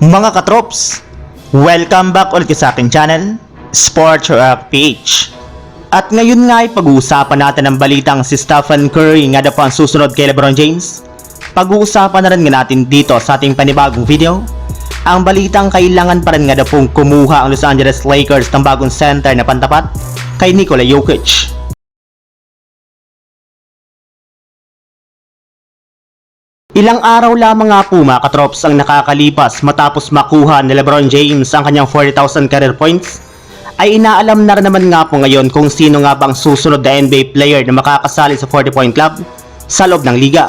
Mga katrops, welcome back ulit sa aking channel, Sports Rock PH. At ngayon nga ay pag-uusapan natin ang balitang si Stephen Curry nga ang susunod kay LeBron James. Pag-uusapan na rin nga natin dito sa ating panibagong video, ang balitang kailangan pa rin nga daw pong kumuha ang Los Angeles Lakers ng bagong center na pantapat kay Nikola Jokic. Ilang araw lamang nga po mga katrops ang nakakalipas matapos makuha ni Lebron James ang kanyang 40,000 career points ay inaalam na naman nga po ngayon kung sino nga bang susunod na NBA player na makakasali sa 40 point club sa loob ng liga.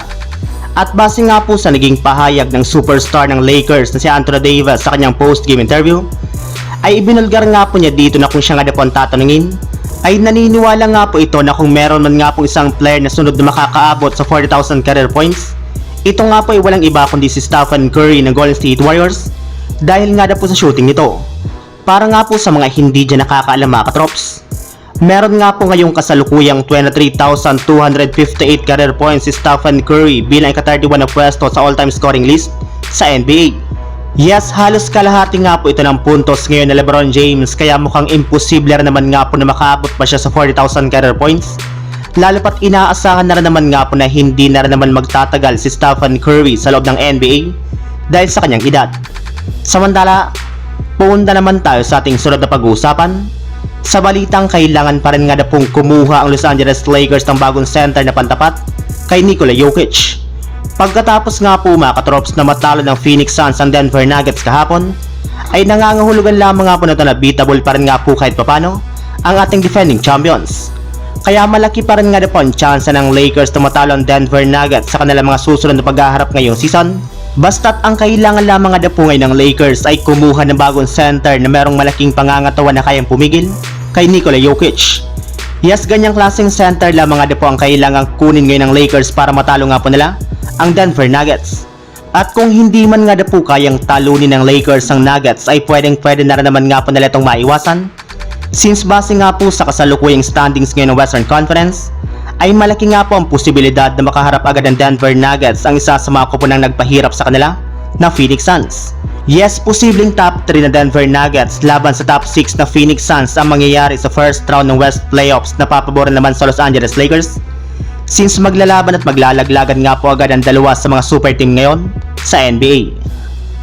At base nga po sa naging pahayag ng superstar ng Lakers na si Anthony Davis sa kanyang post-game interview, ay ibinulgar nga po niya dito na kung siya nga na po ang tatanungin, ay naniniwala nga po ito na kung meron man nga po isang player na sunod na makakaabot sa 40,000 career points, ito nga po ay walang iba kundi si Stephen Curry ng Golden State Warriors dahil nga na po sa shooting nito. Para nga po sa mga hindi dyan nakakaalam mga katrops, meron nga po ngayong kasalukuyang 23,258 career points si Stephen Curry bilang ika-31 na pwesto sa all-time scoring list sa NBA. Yes, halos kalahati nga po ito ng puntos ngayon na Lebron James kaya mukhang imposible naman nga po na makaabot pa siya sa 40,000 career points lalo pat inaasahan na rin naman nga po na hindi na rin naman magtatagal si Stephen Curry sa loob ng NBA dahil sa kanyang edad. Samantala, pumunta naman tayo sa ating sunod na pag-uusapan. Sa balitang kailangan pa rin nga na pong kumuha ang Los Angeles Lakers ng bagong center na pantapat kay Nikola Jokic. Pagkatapos nga po mga katrops na matalo ng Phoenix Suns ang Denver Nuggets kahapon, ay nangangahulugan lamang nga po na ito na beatable pa rin nga po kahit papano ang ating defending champions. Kaya malaki pa rin nga po ang chance ng Lakers na matalo ang Denver Nuggets sa kanilang mga susunod na paghaharap ngayong season. Basta't ang kailangan lamang nga po ngayon ng Lakers ay kumuha ng bagong center na merong malaking pangangatawan na kayang pumigil kay Nikola Jokic. Yes, ganyang klaseng center lamang nga po ang kailangang kunin ngayon ng Lakers para matalo nga po nila ang Denver Nuggets. At kung hindi man nga po kayang talunin ng Lakers ang Nuggets ay pwedeng pwede na rin naman nga po nila itong maiwasan Since base nga po sa kasalukuyang standings ngayon ng Western Conference, ay malaki nga po ang posibilidad na makaharap agad ng Denver Nuggets ang isa sa mga kupunang nagpahirap sa kanila na Phoenix Suns. Yes, posibleng top 3 na Denver Nuggets laban sa top 6 na Phoenix Suns ang mangyayari sa first round ng West Playoffs na papaboran naman sa Los Angeles Lakers since maglalaban at maglalaglagan nga po agad ang dalawa sa mga super team ngayon sa NBA.